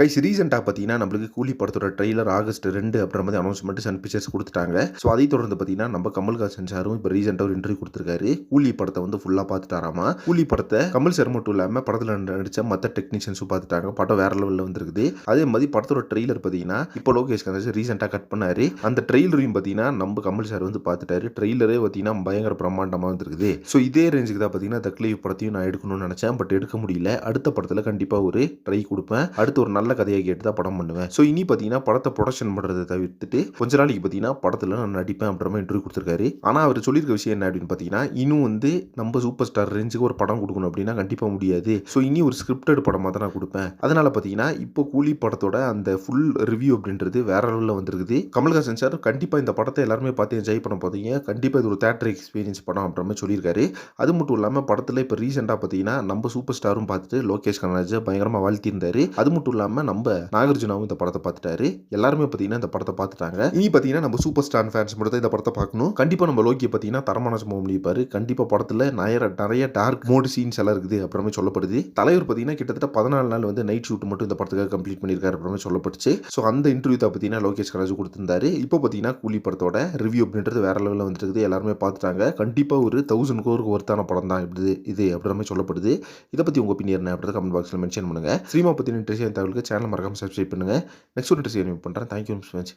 Guys ரீசெண்டாக பார்த்தீங்கன்னா நம்மளுக்கு கூலி படத்தோட ட்ரெய்லர் ஆகஸ்ட் ரெண்டு அப்படின்ற மாதிரி அனௌன்ஸ்மெண்ட் சன் பிக்சர்ஸ் கொடுத்துட்டாங்க. ஸோ அதை தொடர்ந்து பார்த்தீங்கன்னா நம்ம கமல்ஹாசன் சாரும் இப்போ ரீசெண்டாக ஒரு இன்டர்வியூ கொடுத்துருக்காரு. கூலி படத்தை வந்து ஃபுல்லாக பார்த்துட்டாராமா? கூலி படத்தை கமல் சார் மட்டும் இல்லாமல் படத்தில் நடித்த மற்ற டெக்னீஷியன்ஸும் பார்த்துட்டாங்க. படம் வேற லெவலில் வந்துருக்குது. அதே மாதிரி படத்தோட ட்ரெய்லர் பார்த்தீங்கன்னா இப்போ லோகேஷ் கனகராஜ் ரீசெண்டாக கட் பண்ணாரு. அந்த ட்ரெய்லரையும் பார்த்தீங்கன்னா நம்ம கமல் சார் வந்து பார்த்துட்டாரு. ட்ரெய்லரே பார்த்தீங்கன்னா பயங்கர பிரம்மாண்டமாக வந்துருக்குது. ஸோ இதே ரேஞ்சுக்கு தான் பார்த்தீங்கன்னா தக்லீவ் படத்தையும் நான் எடுக்கணும்னு நினச்சேன். பட் எடுக்க முடியல. அடுத்த படத்தில் கண்டிப்பாக ஒரு ட்ரை கொடுப்பேன். அடுத்து ஒரு நல்ல கதையை கேட்டு தான் படம் பண்ணுவேன். ஸோ இனி பார்த்தீங்கன்னா படத்தை ப்ரொடக்ஷன் பண்ணுறதை தவிர்த்துட்டு கொஞ்ச நாளைக்கு பார்த்தீங்கன்னா படத்தில் நான் நடிப்பேன் அப்படின்ற மாதிரி இன்டர்வியூ கொடுத்துருக்காரு. ஆனால் அவர் சொல்லியிருக்க விஷயம் என்ன அப்படின்னு பார்த்தீங்கன்னா இன்னும் வந்து நம்ம சூப்பர் ஸ்டார் ரேஞ்சுக்கு ஒரு படம் கொடுக்கணும் அப்படின்னா கண்டிப்பாக முடியாது. ஸோ இனி ஒரு ஸ்கிரிப்டட் படமாக தான் நான் கொடுப்பேன். அதனால் பார்த்தீங்கன்னா இப்போ கூலி படத்தோட அந்த ஃபுல் ரிவ்யூ அப்படின்றது வேற லெவலில் வந்திருக்குது. கமல்ஹாசன் சார் கண்டிப்பாக இந்த படத்தை எல்லாருமே பார்த்து என்ஜாய் பண்ண போதீங்க கண்டிப்பாக இது ஒரு தேட்டர் எக்ஸ்பீரியன்ஸ் படம் அப்படின்ற மாதிரி சொல்லியிருக்காரு. அது மட்டும் இல்லாமல் படத்தில் இப்போ ரீசெண்டாக பார்த்தீங்கன்னா நம்ம சூப்பர் ஸ்டாரும் பார்த்துட்டு லோகேஷ் கனராஜ் பயங்கரமாக வாழ்த்தியிருந்தாரு. அது மட்டும் இல்லாமல் நம்ம நாகார்ஜுனாவும் இந்த படத்தை பார்த்துட்டாரு. எல்லாருமே பார்த்தீங்கன்னா இந்த படத்தை பார்த்துட்டாங்க. இனி பார்த்தீங்கன்னா நம்ம சூப்பர் ஸ்டார் ஃபேன்ஸ் மட்டும் தான் இந்த படத்தை பார்க்கணும். கண்டிப்பாக நம்ம லோக்கியை பார்த்தீங்கன்னா தரமான சம்பவம் பண்ணியிருப்பாரு கண்டிப்பாக படத்தில் நிறைய நிறைய டார்க் மோடு சீன்ஸ் எல்லாம் இருக்குது அப்புறமே சொல்லப்படுது. தலைவர் பார்த்தீங்கன்னா கிட்டத்தட்ட பதினாலு நாள் வந்து நைட் ஷூட் மட்டும் இந்த படத்துக்காக கம்ப்ளீட் பண்ணியிருக்காரு அப்புறமே சொல்லப்பட்டுச்சு. ஸோ அந்த இன்டர்வியூ தான் பார்த்தீங்கன்னா லோகேஷ் கனராஜ் கொடுத்திருந்தாரு. இப்போ பார்த்தீங்கன்னா கூலி படத்தோட ரிவ்யூ அப்படின்றது வேற லெவலில் வந்துட்டு இருக்குது. எல்லாருமே பார்த்துட்டாங்க. கண்டிப்பாக ஒரு தௌசண்ட் கோருக்கு ஒருத்தான படம் தான் இப்படி இது அப்படின்ற மாதிரி சொல்லப்படுது. இதை பற்றி உங்கள் ஒப்பீனியன் என்ன அப்படின்றத கமெண்ட் பாக்ஸில் மென்ஷன் பண்ணுங்கள் ஸ்ரீமா பற்றின இன்ட்ரெஸ்ட் தகவலுக்கு சேனல் மறக்காம சப்ஸ்கிரைப் பண்ணுங்கள் நெக்ஸ்ட் ஒரு இன்ட்ரெஸ்ட் பண்ணுறேன் தேங்க்யூ மச்